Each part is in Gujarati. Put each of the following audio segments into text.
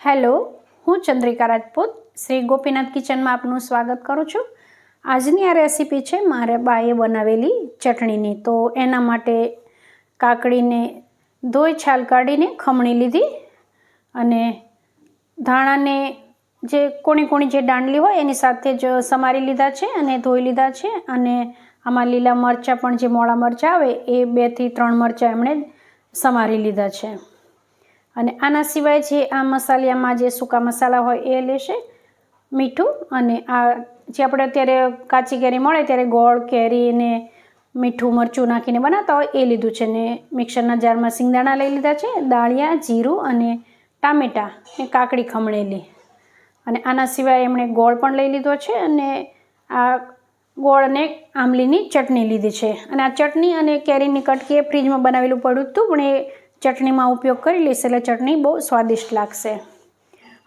હેલો, હું ચંદ્રિકા રાજપૂત, શ્રી ગોપીનાથ કિચનમાં આપનું સ્વાગત કરું છું. આજની આ રેસીપી છે, મારે બાએ બનાવેલી ચટણીની. તો એના માટે કાકડીને ધોઈ છાલ કાઢીને ખમણી લીધી અને ધાણાને જે કોણી કોણી જે દાંડલી હોય એની સાથે જ સમારી લીધા છે અને ધોઈ લીધા છે અને આમાં લીલા મરચાં પણ જે મોળા મરચાં આવે એ બેથી ત્રણ મરચાં એમણે સમારી લીધા છે. અને આના સિવાય જે આ મસાલિયામાં જે સૂકા મસાલા હોય એ લેશે મીઠું અને આ જે આપણે અત્યારે કાચી કેરી મળે ત્યારે ગોળ, કેરી ને મીઠું, મરચું નાખીને બનાવતા હોય એ લીધું છે. ને મિક્સરના જારમાં સિંગદાણા લઈ લીધા છે, દાળિયા, જીરું અને ટામેટાં એ કાકડી ખમણેલી. અને આના સિવાય એમણે ગોળ પણ લઈ લીધો છે અને આ ગોળને આંબલીની ચટણી લીધી છે. અને આ ચટણી અને કેરીની કટકી એ ફ્રીજમાં બનાવેલું પડ્યું હતું, પણ એ ચટણીમાં ઉપયોગ કરી લઈશ એટલે ચટણી બહુ સ્વાદિષ્ટ લાગશે.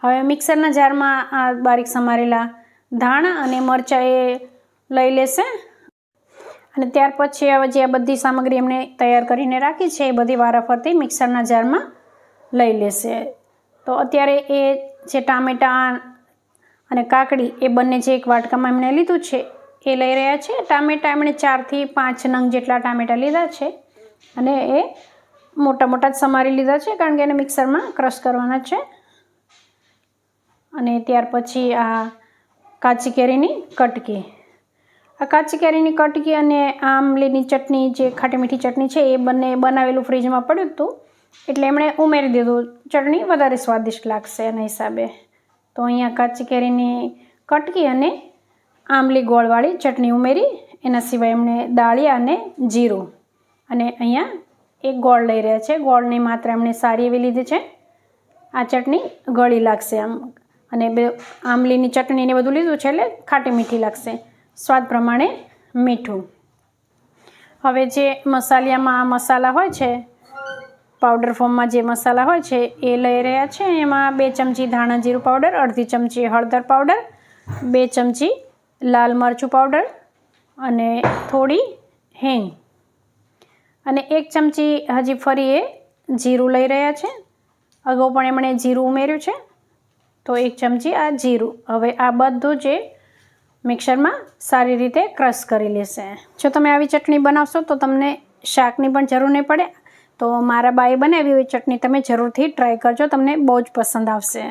હવે મિક્સરના જારમાં આ બારીક સમારેલા ધાણા અને મરચાં એ લઈ લેશે. અને ત્યાર પછી હવે જે આ બધી સામગ્રી એમણે તૈયાર કરીને રાખી છે, એ બધી વારાફરતી મિક્સરના જારમાં લઈ લેશે. તો અત્યારે એ જે ટામેટાં અને કાકડી એ બંને જે એક વાટકામાં એમણે લીધું છે, એ લઈ રહ્યા છે. ટામેટાં એમણે ચારથી પાંચ નંગ જેટલા ટામેટાં લીધા છે અને એ મોટા મોટા જ સમારી લીધા છે, કારણ કે એને મિક્સરમાં ક્રશ કરવાના છે. અને ત્યાર પછી આ કાચી કેરીની કટકી. આ કાચી કેરીની કટકી અને આમલીની ચટણી, જે ખાટી મીઠી ચટણી છે, એ બંને બનાવેલું ફ્રીજમાં પડ્યું હતું. એટલે એમણે ઉમેરી દીધું. ચટણી વધારે સ્વાદિષ્ટ લાગશે એના હિસાબે. તો અહીંયા કાચી કેરીની કટકી અને આંબલી ગોળવાળી ચટણી ઉમેરી. એના સિવાય એમણે દાળિયા અને જીરું. અને અહીંયા એક ગોળ લઈ રહ્યા છે. ગોળની માત્રા એમણે સારી એવી લીધી છે. આ ચટણી ગળી લાગશે આમ. અને બે આંબલીની ચટણીને બધું લીધું છે એટલે ખાટી મીઠી લાગશે. સ્વાદ પ્રમાણે મીઠું. હવે જે મસાલિયામાં આ મસાલા હોય છે, પાવડર ફોર્મમાં જે મસાલા હોય છે, એ લઈ રહ્યા છે. એમાં બે ચમચી ધાણા જીરું પાવડર, અડધી ચમચી હળદર પાવડર, બે ચમચી લાલ મરચું પાવડર અને થોડી હિંગ. અને એક ચમચી હજી ફરી એ જીરું લઈ રહ્યા છે. અગાઉ પણ એમણે જીરું ઉમેર્યું છે. તો એક ચમચી આ જીરું. હવે આ બધું જે મિક્સરમાં સારી રીતે ક્રશ કરી લેશે. જો તમે આવી ચટણી બનાવશો તો તમને શાકની પણ જરૂર નહીં પડે. તો મારા બાએ બનાવી એવી ચટણી તમે જરૂરથી ટ્રાય કરજો. તમને બહુ જ પસંદ આવશે.